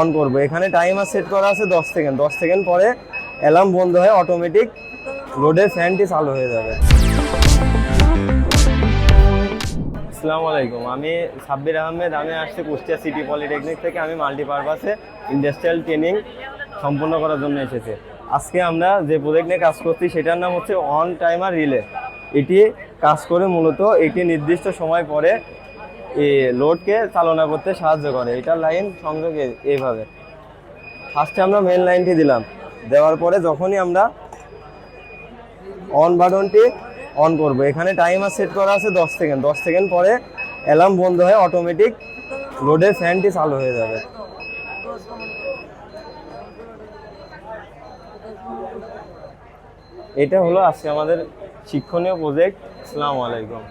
On করব। এখানে timer set করা আছে দশ সেকেন্ড দশ সেকেন্ড পরে অ্যালার্ম বন্ধ হয়ে অটোমেটিক রোডের ফ্যানটি চালু হয়ে যাবে। আসসালামু আলাইকুম। আমি সাব্বির আহমেদ, আমি আসছি কুষ্টিয়া সিটি পলিটেকনিক থেকে। আমি মাল্টিপারপাসে ইন্ডাস্ট্রিয়াল ট্রেনিং সম্পূর্ণ করার জন্য এসেছি। আজকে আমরা যে প্রজেক্ট নিয়ে কাজ করছি, সেটার নাম হচ্ছে অন টাইমার রিলে এটি কাজ করে মূলত একটি নির্দিষ্ট সময় পরে লোডকে চালনা করতে সাহায্য করে। এটার লাইন সংযোগে এইভাবে। ফার্স্টে আমরা মেন লাইনটি দিলাম। দেওয়ার পরে যখনই আমরা অন বাটনটি অন করব, এখানে টাইমার সেট করা আছে দশ সেকেন্ড দশ সেকেন্ড পরে অ্যালার্ম বন্ধ হয়ে অটোমেটিক লোডের ফ্যানটি চালু হয়ে যাবে। এটা হলো আজকে আমাদের শিক্ষণীয় প্রজেক্ট আসসালামু আলাইকুম।